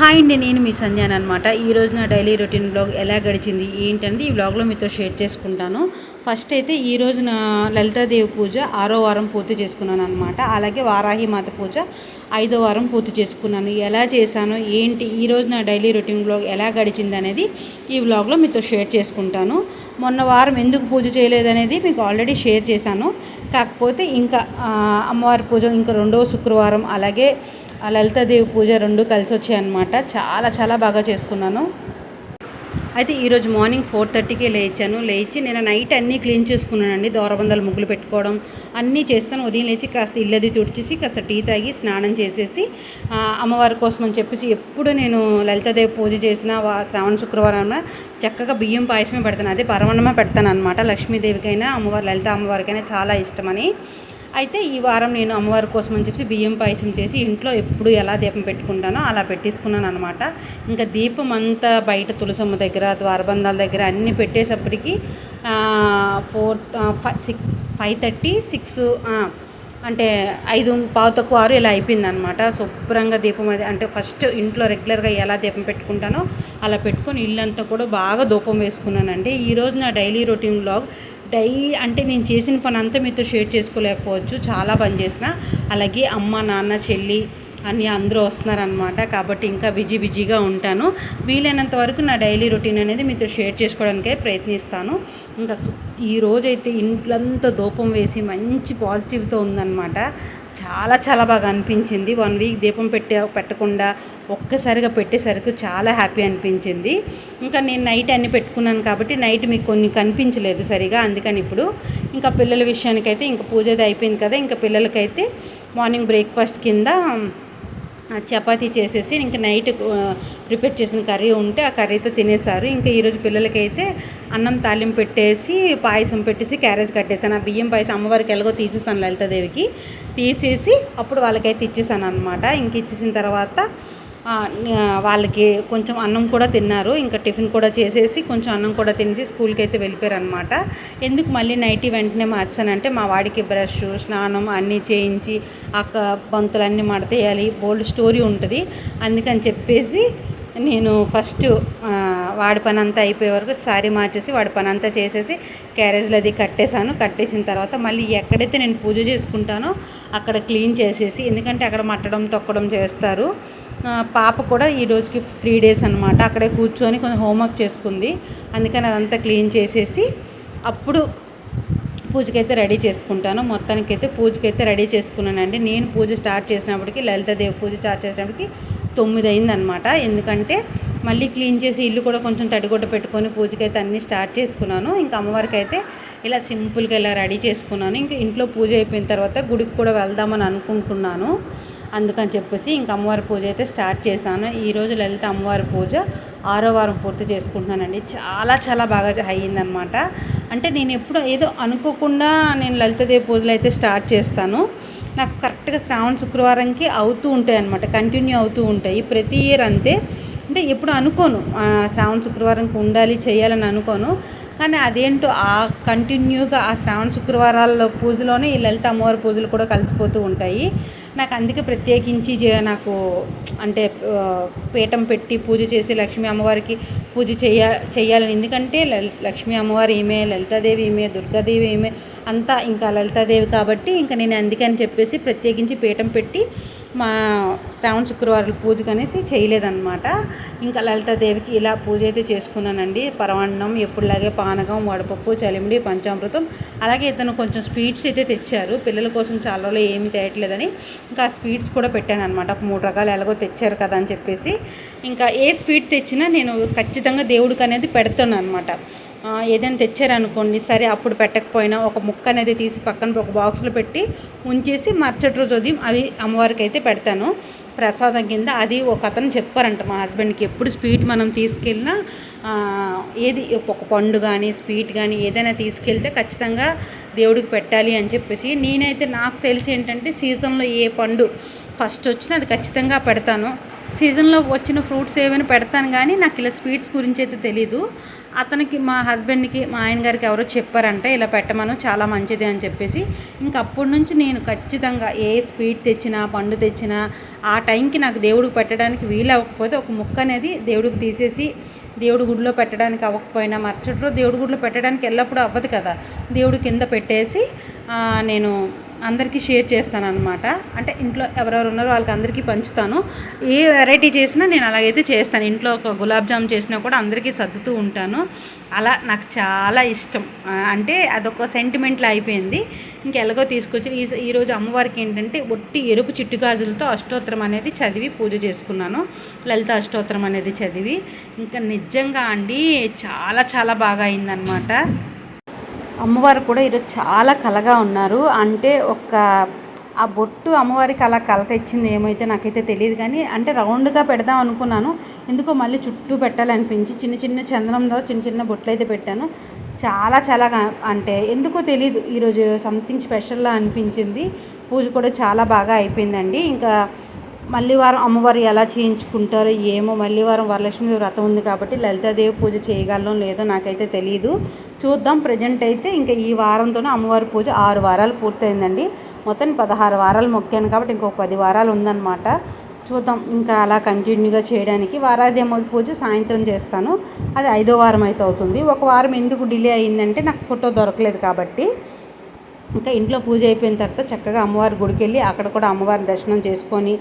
Hi అండి నేను మీ సంధ్యాన్ అనమాట ఈరోజు నా డైలీ రొటీన్ బ్లాగ్ ఎలా గడిచింది ఏంటనేది ఈ బ్లాగ్లో మీతో షేర్ చేసుకుంటాను. ఫస్ట్ అయితే ఈరోజు నా లలితాదేవి పూజ ఆరో వారం పూర్తి చేసుకున్నాను అనమాట అలాగే వారాహి మాత పూజ ఐదో వారం పూర్తి చేసుకున్నాను. ఎలా చేశాను ఏంటి ఈరోజు నా డైలీ రొటీన్ బ్లాగ్ ఎలా గడిచింది అనేది ఈ బ్లాగ్లో మీతో షేర్ చేసుకుంటాను. మొన్న వారం ఎందుకు పూజ చేయలేదనేది మీకు ఆల్రెడీ షేర్ చేశాను. కాకపోతే ఇంకా అమ్మవారి పూజ ఇంకా రెండవ శుక్రవారం అలాగే ఆ లలితాదేవి పూజ రెండు కలిసి వచ్చాయి అనమాట చాలా చాలా బాగా చేసుకున్నాను. అయితే ఈరోజు మార్నింగ్ ఫోర్ థర్టీకే లేచాను. లేచి నేను నైట్ అన్నీ క్లీన్ చేసుకున్నానండి. దోరబందాలు ముగ్గులు పెట్టుకోవడం అన్నీ చేస్తాను. ఉదయం లేచి కాస్త ఇల్లది తుడిచేసి కాస్త టీ తాగి స్నానం చేసేసి అమ్మవారి కోసం అని చెప్పేసి ఎప్పుడు నేను లలితాదేవి పూజ చేసిన శ్రావణ శుక్రవారం చక్కగా బియ్యం పాయసమే పెడతాను. అదే పరమన్నమే పెడతాను అనమాట లక్ష్మీదేవికైనా అమ్మవారి లలిత అమ్మవారికైనా చాలా ఇష్టమని. అయితే ఈ వారం నేను అమ్మవారి కోసం అని చెప్పి బియ్యం పాయసం చేసి ఇంట్లో ఎప్పుడు ఎలా దీపం పెట్టుకుంటానో అలా పెట్టేసుకున్నాను అనమాట ఇంకా దీపం అంతా బయట తులసమ్మ దగ్గర ద్వారబంధాల దగ్గర అన్నీ పెట్టేసప్పటికి four five six five thirty six అంటే ఐదు పావు తక్కువ ఆరు ఇలా అయిపోయిందనమాట శుభ్రంగా దీపం అది అంటే ఫస్ట్ ఇంట్లో రెగ్యులర్గా ఎలా దీపం పెట్టుకుంటానో అలా పెట్టుకొని ఇల్లంతా కూడా బాగా ధూపం వేసుకున్నానండి. ఈరోజు నా డైలీ రొటీన్ బ్లాగ్ డై అంటే నేను చేసిన పని అంతా మీతో షేర్ చేసుకోలేకపోవచ్చు. చాలా పని చేసిన. అలాగే అమ్మ నాన్న చెల్లి అని అందరూ వస్తున్నారనమాట కాబట్టి ఇంకా బిజీ బిజీగా ఉంటాను. వీలైనంత వరకు నా డైలీ రొటీన్ అనేది మీతో షేర్ చేసుకోవడానికే ప్రయత్నిస్తాను. ఇంకా ఈ రోజైతే ఇంట్లంతా దూపం వేసి మంచి పాజిటివ్తో ఉందన్నమాట. చాలా చాలా బాగా అనిపించింది. వన్ వీక్ దీపం పెట్టే పెట్టకుండా ఒక్కసారిగా పెట్టేసరికి చాలా హ్యాపీ అనిపించింది. ఇంకా నేను నైట్ అన్ని పెట్టుకున్నాను కాబట్టి నైట్ మీకు కొన్ని కనిపించలేదు సరిగా అందుకని ఇప్పుడు ఇంకా పిల్లల విషయానికైతే ఇంకా పూజ అది అయిపోయింది కదా ఇంకా పిల్లలకైతే మార్నింగ్ బ్రేక్ఫాస్ట్ కింద చపాతీ చేసేసి ఇంకా నైట్ ప్రిపేర్ చేసిన కర్రీ ఉంటే ఆ కర్రీతో తినేసారు ఇంకా ఈరోజు పిల్లలకైతే అన్నం తాలింపు పెట్టేసి పాయసం పెట్టేసి క్యారేజ్ కట్టేసాను ఆ బియ్యం పాయసం అమ్మవారికి ఎలాగో తీసేసాను లలితాదేవికి. తీసేసి అప్పుడు వాళ్ళకైతే ఇచ్చేసాను అనమాట ఇంక ఇచ్చేసిన తర్వాత వాళ్ళకి కొంచెం అన్నం కూడా తిన్నారు. ఇంకా టిఫిన్ కూడా చేసేసి కొంచెం అన్నం కూడా తినేసి స్కూల్కి అయితే వెళ్ళిపోయారు అనమాట ఎందుకు మళ్ళీ నైటీ వెంటనే మార్చానంటే మా వాడికి బ్రష్ స్నానం అన్నీ చేయించి అక్క బంతులన్నీ మడతేయాలి బోల్డ్ స్టోరీ ఉంటుంది. అందుకని చెప్పేసి నేను ఫస్ట్ వాడి పని అంతా అయిపోయే వరకు సారీ మార్చేసి వాడి పని అంతా చేసేసి క్యారేజ్లో అది కట్టేశాను. కట్టేసిన తర్వాత మళ్ళీ ఎక్కడైతే నేను పూజ చేసుకుంటానో అక్కడ క్లీన్ చేసేసి ఎందుకంటే అక్కడ మట్టడం తొక్కడం చేస్తారు. పాప కూడా ఈ రోజుకి త్రీ డేస్ అనమాట అక్కడే కూర్చొని కొంచెం హోంవర్క్ చేసుకుంది. అందుకని అదంతా క్లీన్ చేసేసి అప్పుడు పూజకైతే రెడీ చేసుకుంటాను. మొత్తానికైతే పూజకైతే రెడీ చేసుకున్నానండి. నేను పూజ స్టార్ట్ చేసినప్పటికి లలితాదేవి పూజ స్టార్ట్ చేసినప్పటికి తొమ్మిది అయిందనమాట ఎందుకంటే మళ్ళీ క్లీన్ చేసి ఇల్లు కూడా కొంచెం తడిగుడ్డ పెట్టుకొని పూజకైతే అన్నీ స్టార్ట్ చేసుకున్నాను. ఇంకా అమ్మవారికి అయితే ఇలా సింపుల్గా ఇలా రెడీ చేసుకున్నాను. ఇంకా ఇంట్లో పూజ అయిపోయిన తర్వాత గుడికి కూడా వెళ్దామని అనుకుంటున్నాను. అందుకని చెప్పేసి ఇంక అమ్మవారి పూజ అయితే స్టార్ట్ చేశాను. ఈరోజు లలిత అమ్మవారి పూజ ఆరో వారం పూర్తి చేసుకుంటున్నానండి. చాలా చాలా బాగా అయ్యిందనమాట అంటే నేను ఎప్పుడో ఏదో అనుకోకుండా నేను లలితదేవి పూజలు అయితే స్టార్ట్ చేస్తాను. నాకు కరెక్ట్గా శ్రావణ శుక్రవారంకి అవుతూ ఉంటాయి అనమాట కంటిన్యూ అవుతూ ఉంటాయి. ప్రతి ఇయర్ అంతే. అంటే ఎప్పుడు అనుకోను. శ్రావణ శుక్రవారంకి ఉండాలి చేయాలని అనుకోను. కానీ అదేంటో ఆ కంటిన్యూగా ఆ శ్రావణ శుక్రవారాల పూజలోనే ఈ లలిత అమ్మవారి పూజలు కూడా కలిసిపోతూ ఉంటాయి. నాకు అందుకే ప్రత్యేకించి నాకు అంటే పీఠం పెట్టి పూజ చేసి లక్ష్మీ అమ్మవారికి పూజ చేయ చేయాలని. ఎందుకంటే లక్ష్మీ అమ్మవారు ఈమె లలితాదేవి ఈమె దుర్గాదేవి ఈమె అంతా ఇంకా లలితాదేవి కాబట్టి ఇంకా నేను అందుకని చెప్పేసి ప్రత్యేకించి పీఠం పెట్టి మా శ్రావణ శుక్రవారం పూజకు అనేసి చేయలేదన్నమాట. ఇంకా లలితాదేవికి ఇలా పూజ అయితే చేసుకున్నానండి. పరమాన్నం ఎప్పుడులాగే పానకం వడపప్పు చలిమిడి పంచామృతం అలాగే ఇతను కొంచెం స్వీట్స్ అయితే తెచ్చారు. పిల్లల కోసం చాలా రోజులు ఏమీ తేయట్లేదని ఇంకా ఆ స్వీట్స్ కూడా పెట్టాను అనమాట ఒక మూడు రకాలు ఎలాగో తెచ్చారు కదా అని చెప్పేసి. ఇంకా ఏ స్వీట్ తెచ్చినా నేను ఖచ్చితంగా దేవుడికి అనేది పెడతాను అనమాట ఏదైనా తెచ్చారనుకోండి సరే అప్పుడు పెట్టకపోయినా ఒక ముక్క అనేది తీసి పక్కన ఒక బాక్స్లో పెట్టి ఉంచేసి మరుసటి రోజు ఉదయం అవి అమ్మవారికి అయితే పెడతాను. ప్రసాదం కింద అది ఒక అతను చెప్పారంట మా హస్బెండ్కి ఎప్పుడు స్వీట్ మనం తీసుకెళ్ళినా ఏది ఒక పండు కానీ స్వీట్ కానీ ఏదైనా తీసుకెళ్తే ఖచ్చితంగా దేవుడికి పెట్టాలి అని చెప్పేసి నేనైతే నాకు తెలిసి ఏంటంటే సీజన్లో ఏ పండు ఫస్ట్ వచ్చినా అది ఖచ్చితంగా పెడతాను. సీజన్లో వచ్చిన ఫ్రూట్స్ ఏమైనా పెడతాను కానీ నాకు ఇలా స్వీట్స్ గురించి అయితే తెలీదు. అతనికి మా హస్బెండ్కి మా ఆయన గారికి ఎవరో చెప్పారంటే ఇలా పెట్టమను చాలా మంచిది అని చెప్పేసి. ఇంక అప్పటి నుంచి నేను ఖచ్చితంగా ఏ స్వీట్ తెచ్చినా పండు తెచ్చినా ఆ టైంకి నాకు దేవుడికి పెట్టడానికి వీలు అవ్వకపోతే ఒక ముక్క అనేది దేవుడికి తీసేసి దేవుడి గుడిలో పెట్టడానికి అవ్వకపోయినా మరుసటి రోజు దేవుడి గుడిలో పెట్టడానికి ఎల్లప్పుడూ అవ్వదు కదా. దేవుడి కింద పెట్టేసి నేను అందరికీ షేర్ చేస్తాను అనమాట అంటే ఇంట్లో ఎవరెవరు ఉన్నారో వాళ్ళకి అందరికీ పంచుతాను. ఏ వెరైటీ చేసినా నేను అలాగైతే చేస్తాను. ఇంట్లో ఒక గులాబ్ జామ్ చేసినా కూడా అందరికీ సర్దుతూ ఉంటాను. అలా నాకు చాలా ఇష్టం. అంటే అదొక సెంటిమెంట్లో అయిపోయింది. ఇంకెలాగో తీసుకొచ్చి ఈ ఈరోజు అమ్మవారికి ఏంటంటే ఒట్టి ఎరుపు చిట్టుగాజులతో అష్టోత్తరం అనేది చదివి పూజ చేసుకున్నాను. లలిత అష్టోత్తరం అనేది చదివి. ఇంకా నిజంగా అండి చాలా చాలా బాగా అయిందనమాట అమ్మవారు కూడా ఈరోజు చాలా కలగా ఉన్నారు. అంటే ఒక ఆ బొట్టు అమ్మవారికి అలా కల తెచ్చింది ఏమైతే నాకైతే తెలియదు కానీ అంటే రౌండ్గా పెడదాం అనుకున్నాను. ఎందుకో మళ్ళీ చుట్టూ పెట్టాలనిపించి చిన్న చిన్న చందనంలో చిన్న చిన్న బొట్లు అయితే పెట్టాను. చాలా చాలా అంటే ఎందుకో తెలియదు ఈరోజు సంథింగ్ స్పెషల్లా అనిపించింది. పూజ కూడా చాలా బాగా అయిపోయిందండి. ఇంకా మళ్ళీ వారం అమ్మవారు ఎలా చేయించుకుంటారో ఏమో మళ్ళీ వారం వరలక్ష్మి వ్రతం ఉంది కాబట్టి లలితాదేవి పూజ చేయగలం లేదో నాకైతే తెలియదు చూద్దాం ప్రజెంట్ అయితే ఇంకా ఈ వారంతోనే అమ్మవారి పూజ ఆరు వారాలు పూర్తయిందండి. మొత్తం పదహారు వారాలు మొక్కాను కాబట్టి ఇంకొక పది వారాలు ఉందన్నమాట. చూద్దాం ఇంకా అలా కంటిన్యూగా చేయడానికి వారాదేమో పూజ సాయంత్రం చేస్తాను. అది ఐదో వారం అయితే అవుతుంది. ఒక వారం ఎందుకు డిలే అయిందంటే నాకు ఫోటో దొరకలేదు కాబట్టి. ఇంకా ఇంట్లో పూజ అయిపోయిన తర్వాత చక్కగా అమ్మవారి గుడికి వెళ్ళి అక్కడ కూడా అమ్మవారి దర్శనం చేసుకొని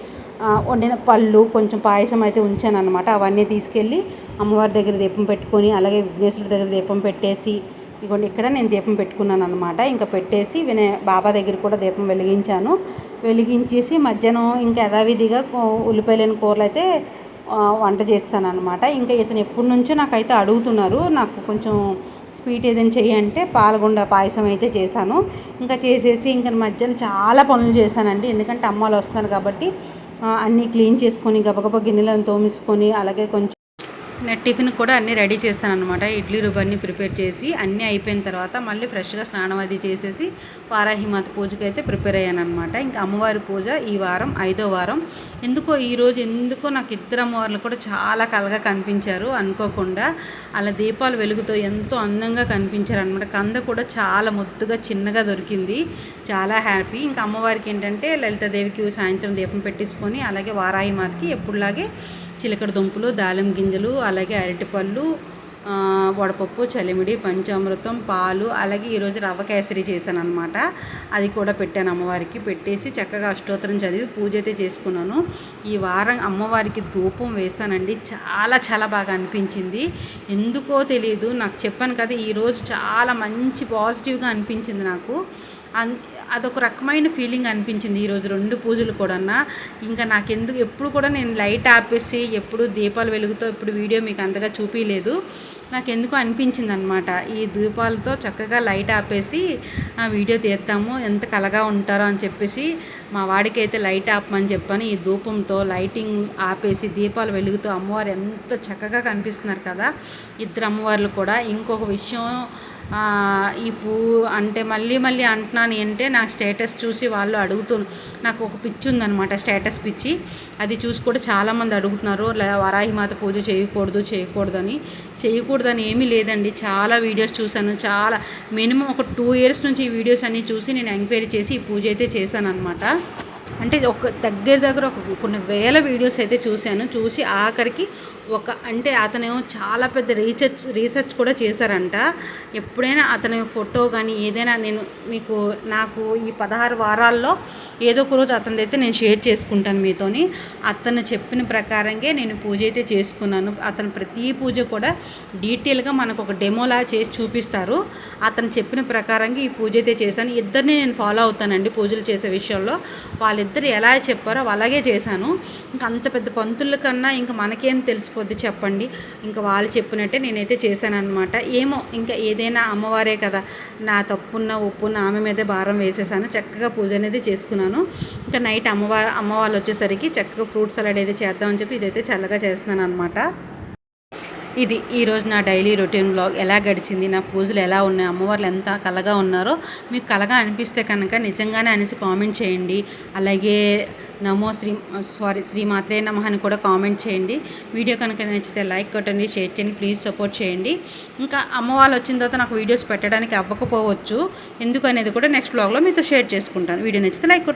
వండిన పళ్ళు కొంచెం పాయసం అయితే ఉంచాను అనమాట అవన్నీ తీసుకెళ్ళి అమ్మవారి దగ్గర దీపం పెట్టుకొని అలాగే విఘ్నేశ్వరుడి దగ్గర దీపం పెట్టేసి ఇగోండి ఇక్కడ నేను దీపం పెట్టుకున్నాను అనమాట ఇంకా పెట్టేసి వినయ బాబా దగ్గర కూడా దీపం వెలిగించాను. వెలిగించేసి మధ్యాహ్నం ఇంకా యథావిధిగా ఉల్లిపాయలేని కూరలు అయితే వంట చేస్తాను అనమాట ఇంకా ఇతను ఎప్పటి నుంచో నాకైతే అడుగుతున్నారు నాకు కొంచెం స్వీట్ ఏదైనా చేయంటే పాలగుండ పాయసం అయితే చేశాను. ఇంకా చేసేసి ఇంకా మధ్యాహ్నం చాలా పనులు చేశానండి. ఎందుకంటే అమ్మ వాళ్ళు వస్తున్నారు కాబట్టి అన్నీ క్లీన్ చేసుకొని గబగబ గిన్నెలను తోమిసుకొని అలాగే కొంచెం నేను టిఫిన్ కూడా అన్నీ రెడీ చేస్తాను అనమాట ఇడ్లీ రుబ్బన్ని ప్రిపేర్ చేసి అన్నీ అయిపోయిన తర్వాత మళ్ళీ ఫ్రెష్గా స్నానం అది చేసేసి వారాహిమాత పూజకి అయితే ప్రిపేర్ అయ్యాను అనమాట ఇంకా అమ్మవారి పూజ ఈ వారం ఐదో వారం. ఎందుకో ఈరోజు ఎందుకో నాకు ఇద్దరు అమ్మవార్లు కూడా చాలా కలగా కనిపించారు అనుకోకుండా. అలా దీపాలు వెలుగుతో ఎంతో అందంగా కనిపించారు అనమాట కంద కూడా చాలా ముద్దుగా చిన్నగా దొరికింది. చాలా హ్యాపీ. ఇంకా అమ్మవారికి ఏంటంటే లలితాదేవికి సాయంత్రం దీపం పెట్టించుకొని అలాగే వారాహిమాతకి ఎప్పుడులాగే చిలకడ దుంపలు దాలిం గింజలు అలాగే అరటిపళ్ళు వడపప్పు చలిమిడి పంచామృతం పాలు అలాగే ఈరోజు రవ్వ కేసరి చేశాను అనమాట అది కూడా పెట్టాను అమ్మవారికి. పెట్టేసి చక్కగా అష్టోత్తరం చదివి పూజ అయితే చేసుకున్నాను. ఈ వారం అమ్మవారికి ధూపం వేశానండి. చాలా చాలా బాగా అనిపించింది. ఎందుకో తెలియదు నాకు చెప్పాను కదా ఈరోజు చాలా మంచి పాజిటివ్గా అనిపించింది నాకు. అన్ అదొక రకమైన ఫీలింగ్ అనిపించింది ఈరోజు రెండు పూజలు కూడా ఇంకా నాకు ఎందుకు ఎప్పుడు కూడా నేను లైట్ ఆపేసి ఎప్పుడు దీపాలు వెలుగుతో ఇప్పుడు వీడియో మీకు అంతగా చూపించలేదు నాకు ఎందుకు అనిపించింది అనమాట ఈ దీపాలతో చక్కగా లైట్ ఆపేసి ఆ వీడియో తీద్దాము ఎంత కలగా ఉంటారో అని చెప్పేసి మా వాడికైతే లైట్ ఆపమని చెప్పాను. ఈ ధూపంతో లైటింగ్ ఆపేసి దీపాలు వెలుగుతూ అమ్మవారు ఎంత చక్కగా కనిపిస్తున్నారు కదా. ఇద్దరు అమ్మవార్లు కూడా. ఇంకొక విషయం ఈ పువ్వు అంటే మళ్ళీ మళ్ళీ అంటున్నాను ఏంటంటే నా స్టేటస్ చూసి వాళ్ళు అడుగుతూ నాకు ఒక పిచ్చి ఉందనమాట స్టేటస్ పిచ్చి. అది చూసి కూడా చాలామంది అడుగుతున్నారు వరాహిమాత పూజ చేయకూడదు చేయకూడదని. చేయకూడదని ఏమీ లేదండి. చాలా వీడియోస్ చూశాను. చాలా మినిమం ఒక టూ ఇయర్స్ నుంచి ఈ వీడియోస్ అన్నీ చూసి నేను ఎంక్వైరీ చేసి ఈ పూజ అయితే చేశాను అనమాట అంటే ఒక దగ్గర దగ్గర ఒక కొన్ని వేల వీడియోస్ అయితే చూశాను. చూసి ఆఖరికి ఒక అంటే అతను చాలా పెద్ద రీసెర్చ్ రీసెర్చ్ కూడా చేశారంట. ఎప్పుడైనా అతని ఫోటో కానీ ఏదైనా నేను మీకు నాకు ఈ పదహారు వారాల్లో ఏదో ఒక రోజు అతనిది అయితే నేను షేర్ చేసుకుంటాను మీతోని. అతను చెప్పిన ప్రకారంగా నేను పూజ అయితే చేసుకున్నాను. అతను ప్రతి పూజ కూడా డీటెయిల్గా మనకు ఒక డెమోలా చేసి చూపిస్తారు. అతను చెప్పిన ప్రకారంగా ఈ పూజ అయితే చేశాను. ఇద్దరిని నేను ఫాలో అవుతానండి పూజలు చేసే విషయంలో. వాళ్ళిద్దరు ఎలా చెప్పారో అలాగే చేశాను. ఇంకా అంత పెద్ద పంతుల కన్నా ఇంకా మనకేం తెలిసిపోద్ది చెప్పండి. ఇంకా వాళ్ళు చెప్పినట్టే నేనైతే చేశానమాట ఏమో ఇంకా ఏదైనా అమ్మవారే కదా నా తప్పున్న ఉప్పున్న ఆమె మీదే భారం వేసేసాను. చక్కగా పూజ అనేది చేసుకున్నాను. ఇంకా నైట్ అమ్మవారు అమ్మ వచ్చేసరికి చక్కగా ఫ్రూట్ సలాడ్ అయితే చేద్దామని చెప్పి ఇదైతే చల్లగా చేస్తున్నాను అనమాట ఇది ఈరోజు నా డైలీ రొటీన్ బ్లాగ్. ఎలా గడిచింది నా పూజలు ఎలా ఉన్నాయి అమ్మవార్లు ఎంత కలగా ఉన్నారో మీకు కలగా అనిపిస్తే కనుక నిజంగానే అనేసి కామెంట్ చేయండి. అలాగే నమో శ్రీ సారీ శ్రీ మాత్రే నమ అని కూడా కామెంట్ చేయండి. వీడియో కనుక నచ్చితే లైక్ కొట్టండి షేర్ చేయండి ప్లీజ్ సపోర్ట్ చేయండి. ఇంకా అమ్మవాళ్ళు వచ్చిన తర్వాత నాకు వీడియోస్ పెట్టడానికి అవ్వకపోవచ్చు. ఎందుకు అనేది కూడా నెక్స్ట్ బ్లాగ్లో మీతో షేర్ చేసుకుంటాను. వీడియో నచ్చితే లైక్ కొట్టండి.